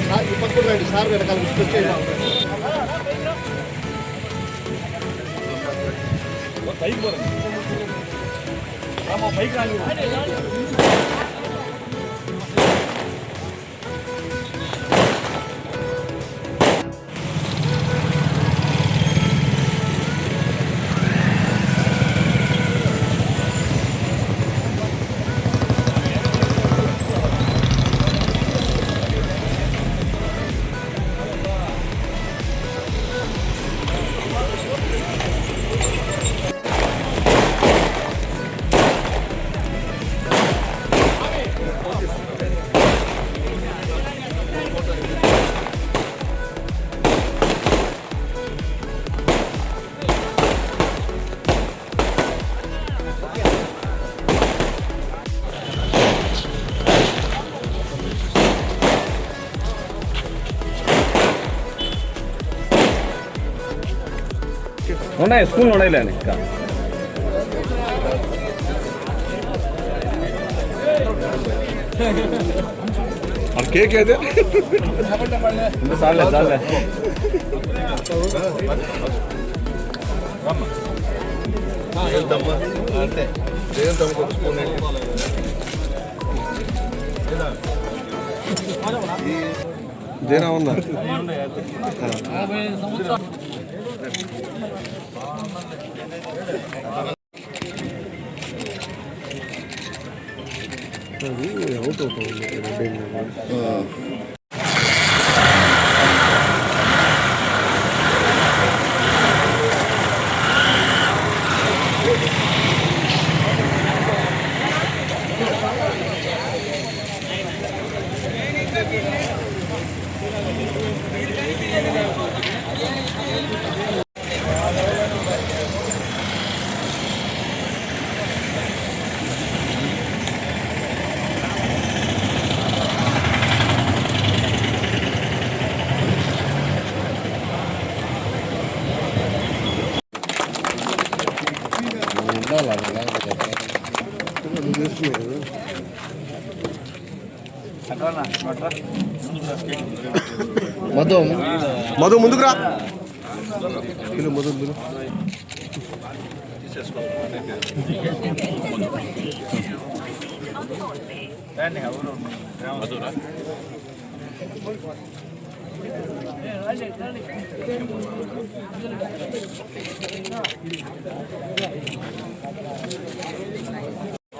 Sir, ఈ పక్కన రండి సార్ వెనకాల వచ్చేయండి ఉన్నాయి స్కూల్ ఉన్నాయి ఇంకా మరి కేక్ అయితే ఇంకా చాలే చాలే ఏంటమ్మా అంతే ఏంటమ్మా ఒక స్పూన్ 音あ、మధు మధు ముందుకు రా పిలు మధు పిలు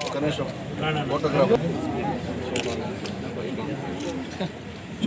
ఒక నిమిషం. ఫోటోగ్రాఫ్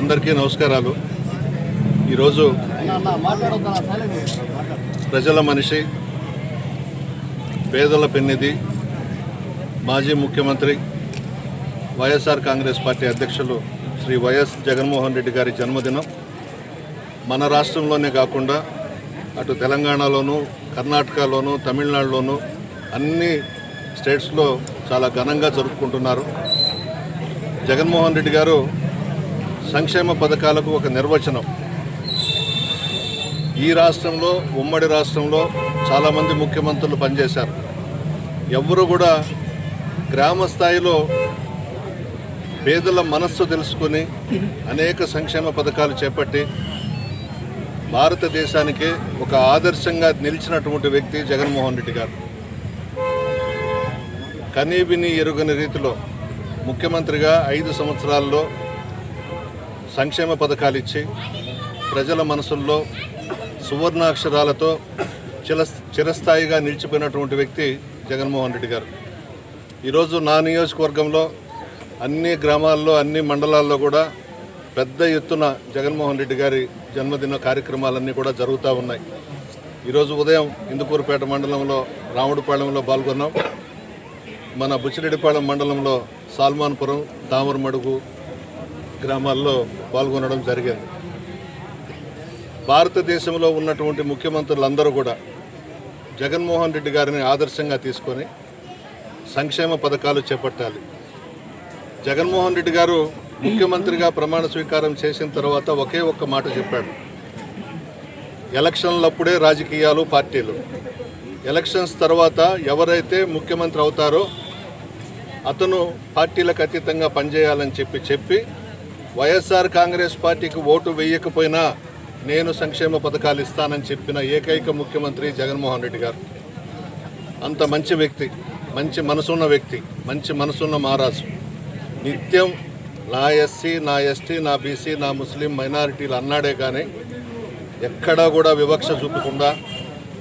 అందరికీ నమస్కారాలు. ఈరోజు ప్రజల మనిషి పేదల పెన్నిధి మాజీ ముఖ్యమంత్రి వైఎస్ఆర్ కాంగ్రెస్ పార్టీ అధ్యక్షులు శ్రీ వైఎస్ జగన్మోహన్ రెడ్డి గారి జన్మదినం. మన రాష్ట్రంలోనే కాకుండా అటు తెలంగాణలోను కర్ణాటకలోను తమిళనాడులోను అన్ని స్టేట్స్లో చాలా ఘనంగా జరుపుకుంటున్నారు. జగన్మోహన్ రెడ్డి గారు సంక్షేమ పథకాలకు ఒక నిర్వచనం. ఈ రాష్ట్రంలో ఉమ్మడి రాష్ట్రంలో చాలామంది ముఖ్యమంత్రులు పనిచేశారు. ఎవరు కూడా గ్రామ స్థాయిలో పేదల మనస్సు తెలుసుకొని అనేక సంక్షేమ పథకాలు చేపట్టి భారతదేశానికి ఒక ఆదర్శంగా నిలిచినటువంటి వ్యక్తి జగన్మోహన్ రెడ్డి గారు. కనీవిని ఎరుగని రీతిలో ముఖ్యమంత్రిగా ఐదు సంవత్సరాల్లో సంక్షేమ పథకాలు ఇచ్చి ప్రజల మనసుల్లో సువర్ణాక్షరాలతో చిర చిరస్థాయిగా నిలిచిపోయినటువంటి వ్యక్తి జగన్మోహన్ రెడ్డి గారు. ఈరోజు నా నియోజకవర్గంలో అన్ని గ్రామాల్లో అన్ని మండలాల్లో కూడా పెద్ద ఎత్తున జగన్మోహన్ రెడ్డి గారి జన్మదిన కార్యక్రమాలన్నీ కూడా జరుగుతూ ఉన్నాయి. ఈరోజు ఉదయం ఇందుకూరుపేట మండలంలో రాముడుపాళెంలో పాల్గొన్నాం. మన బుచ్చిరెడ్డిపాళెం మండలంలో సాల్మాన్పురం దామరమడుగు గ్రామాల్లో పాల్గొనడం జరిగింది. భారతదేశంలో ఉన్నటువంటి ముఖ్యమంత్రులందరూ కూడా జగన్మోహన్ రెడ్డి గారిని ఆదర్శంగా తీసుకొని సంక్షేమ పథకాలు చేపట్టాలి. జగన్మోహన్ రెడ్డి గారు ముఖ్యమంత్రిగా ప్రమాణ స్వీకారం చేసిన తర్వాత ఒకే ఒక్క మాట చెప్పాడు. ఎలక్షన్లప్పుడే రాజకీయాలు పార్టీలు. ఎలక్షన్స్ తర్వాత ఎవరైతే ముఖ్యమంత్రి అవుతారో అతను పార్టీలకు అతీతంగా పనిచేయాలని చెప్పి చెప్పి వైఎస్ఆర్ కాంగ్రెస్ పార్టీకి ఓటు వేయకపోయినా నేను సంక్షేమ పథకాలు ఇస్తానని చెప్పిన ఏకైక ముఖ్యమంత్రి జగన్మోహన్ రెడ్డి గారు. అంత మంచి వ్యక్తి మంచి మనసున్న వ్యక్తి మంచి మనసున్న మహారాజు. నిత్యం నా ఎస్సీ నా ఎస్టీ నా బీసీ నా ముస్లిం మైనారిటీలు అన్నాడే కానీ ఎక్కడా కూడా వివక్ష చూపకుండా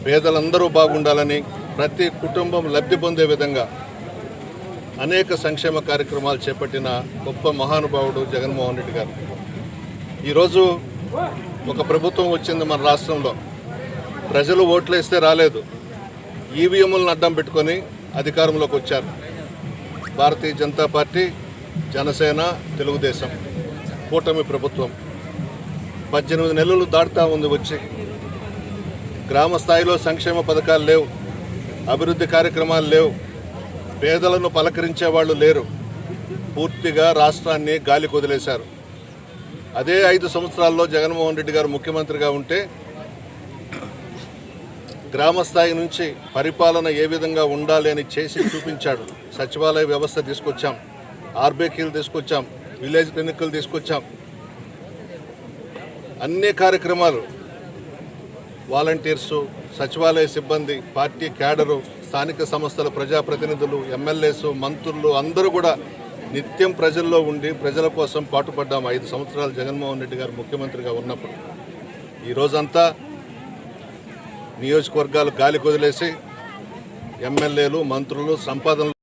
పేదలందరూ బాగుండాలని ప్రతి కుటుంబం లబ్ధి పొందే విధంగా అనేక సంక్షేమ కార్యక్రమాలు చేపట్టిన గొప్ప మహానుభావుడు జగన్మోహన్ రెడ్డి గారు. ఈరోజు ఒక ప్రభుత్వం వచ్చింది మన రాష్ట్రంలో. ప్రజలు ఓట్లు వేస్తే రాలేదు. ఈవీఎంలను అడ్డం పెట్టుకొని అధికారంలోకి వచ్చారు. భారతీయ జనతా పార్టీ జనసేన తెలుగుదేశం కూటమి ప్రభుత్వం. పద్దెనిమిది నెలలు దాటుతా ఉంది వచ్చి. గ్రామ స్థాయిలో సంక్షేమ పథకాలు లేవు. అభివృద్ధి కార్యక్రమాలు లేవు. పేదలను పలకరించే వాళ్ళు లేరు. పూర్తిగా రాష్ట్రాన్ని గాలి కుదిలేశారు. అదే ఐదు సంవత్సరాల్లో జగన్మోహన్ రెడ్డి గారు ముఖ్యమంత్రిగా ఉంటే గ్రామ స్థాయి నుంచి పరిపాలన ఏ విధంగా ఉండాలి అని చేసి చూపించాడు. సచివాలయ వ్యవస్థ తీసుకొచ్చాం. ఆర్బేకీలు తీసుకొచ్చాం. విలేజ్ క్లినిక్లు తీసుకొచ్చాం. అన్ని కార్యక్రమాలు వాలంటీర్సు సచివాలయ సిబ్బంది పార్టీ క్యాడరు స్థానిక సంస్థల ప్రజాప్రతినిధులు ఎమ్మెల్యేసు మంత్రులు అందరూ కూడా నిత్యం ప్రజల్లో ఉండి ప్రజల కోసం పాటుపడ్డాము ఐదు సంవత్సరాలు జగన్మోహన్ రెడ్డి గారు ముఖ్యమంత్రిగా ఉన్నప్పుడు. ఈ రోజంతా నియోజకవర్గాలు గాలి కొదిలేసి ఎమ్మెల్యేలు మంత్రులు సంపాదనలు